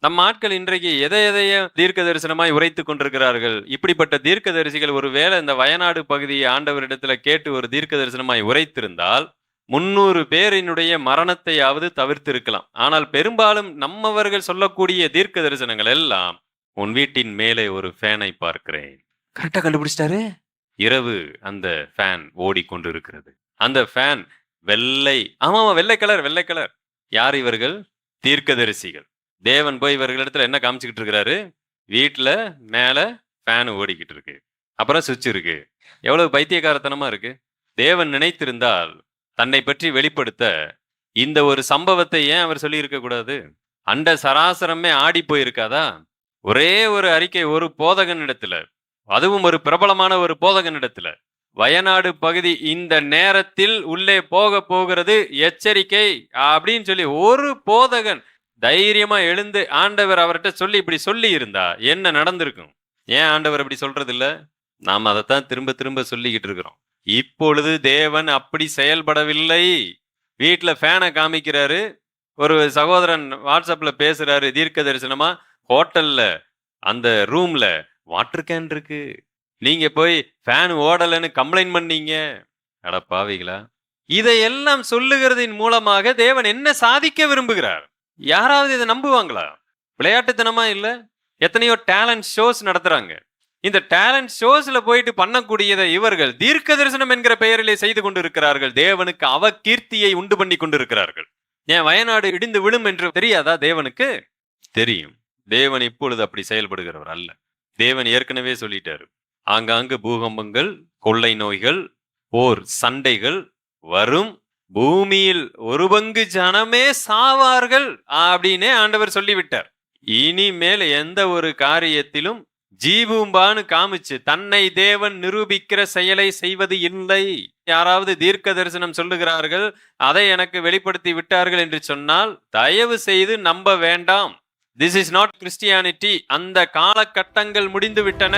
நம் ஆட்கள் இன்றைக்கு எதை எதைய தீர்க்க தரிசனமாய் உரைத்துக் கொண்டிருக்கிறார்கள். இப்படிப்பட்ட தீர்க்க தரிசிகள் ஒருவேளை இந்த வயநாடு பகுதியை ஆண்டவரிடத்துல கேட்டு ஒரு தீர்க்க தரிசனமாய் உரைத்திருந்தால் முன்னூறு பேரினுடைய மரணத்தையாவது தவிர்த்திருக்கலாம். ஆனால் பெரும்பாலும் நம்மவர்கள் சொல்லக்கூடிய தீர்க்க தரிசனங்கள் எல்லாம் உன் வீட்டின் மேலே ஒரு ஃபேனை பார்க்கிறேன். கரெக்டா கண்டுபிடிச்சிட்டாரு? இரவு அந்த ஃபேன் ஓடிக்கொண்டிருக்கிறது. அந்த ஃபேன் வெள்ளை ஆமா ஆமா வெள்ளை கலர் வெள்ளை கலர். யார் இவர்கள்? தீர்க்கதரிசிகள். தேவன் போய் இவர்களிடத்துல என்ன காமிச்சுக்கிட்டு இருக்கிறாரு? வீட்டுல மேல ஃபேன் ஓடிக்கிட்டு இருக்கு. அப்புறம் சுவிட்ச் இருக்கு. எவ்வளவு பைத்தியகாரத்தனமா இருக்கு? தேவன் நினைத்திருந்தால் தன்னை பற்றி வெளிப்படுத்த இந்த ஒரு சம்பவத்தை ஏன் அவர் சொல்லி இருக்க கூடாது? அண்ட சராசரமே ஆடி போயிருக்காதா? ஒரே ஒரு அறிக்கை ஒரு போதகனிடத்துல அதுவும் ஒரு பிரபலமான ஒரு போதகனிடத்துல வயநாடு பகுதி இந்த நேரத்தில் உள்ளே போக போகிறது எச்சரிக்கை அப்படின்னு சொல்லி ஒரு போதகன் தைரியமா எழுந்து ஆண்டவர் அவர்கிட்ட சொல்லி இப்படி சொல்லி இருந்தா என்ன நடந்திருக்கும்? ஏன் ஆண்டவர் அப்படி சொல்றது இல்ல நாம் அதைத்தான் திரும்ப திரும்ப சொல்லிக்கிட்டு இருக்கிறோம். இப்பொழுது தேவன் அப்படி செயல்படவில்லை. வீட்டில் ஃபேனை காமிக்கிறாரு. ஒரு சகோதரன் வாட்ஸ்அப்பில் பேசுறாரு தீர்க்க தரிசனமா? ஹோட்டல்ல அந்த ரூம்ல வாட்டர் கேன் இருக்கு. நீங்க போய் ஃபேன் ஓடலைன்னு கம்ப்ளைண்ட் பண்ணீங்க. அட பாவிகளா. இதையெல்லாம் சொல்லுகிறதின் மூலமாக தேவன் என்ன சாதிக்க விரும்புகிறார்? யாராவது இதை நம்புவாங்களா? விளையாட்டுத்தனமா இல்ல? எத்தனையோ டேலண்ட் ஷோஸ் நடத்துறாங்க. இந்த டேலண்ட் ஷோஸ்ல போயிட்டு பண்ணக்கூடியதை இவர்கள் தீர்க்க தரிசனம் என்கிற பெயரிலே செய்து கொண்டிருக்கிறார்கள். தேவனுக்கு அவ கீர்த்தியை உண்டு பண்ணி கொண்டிருக்கிறார்கள். ஏன் வயநாடு இடிந்து விழும் என்று தெரியாதா தேவனுக்கு? தெரியும். தேவன் இப்பொழுது அப்படி செயல்படுகிறவர் அல்ல. தேவன் ஏற்கனவே சொல்லிட்டாரு. ஆங்காங்கு பூகம்பங்கள் கொள்ளை நோய்கள் போர் சண்டைகள் வரும். பூமியில் ஒரு பங்கு ஜனமே சாவார்கள் அப்படின்னே ஆண்டவர் சொல்லிவிட்டார். இனிமேல் எந்த ஒரு காரியத்திலும் ஜீபூம்பான்னு காமிச்சு தன்னை தேவன் நிரூபிக்கிற செயலை செய்வது இல்லை. யாராவது தீர்க்க தரிசனம் சொல்லுகிறார்கள் அதை எனக்கு வெளிப்படுத்தி விட்டார்கள் என்று சொன்னால் தயவு செய்து நம்ப வேண்டாம். திஸ் இஸ் நாட் கிறிஸ்டியானிட்டி அந்த காலகட்டங்கள் முடிந்து விட்டன.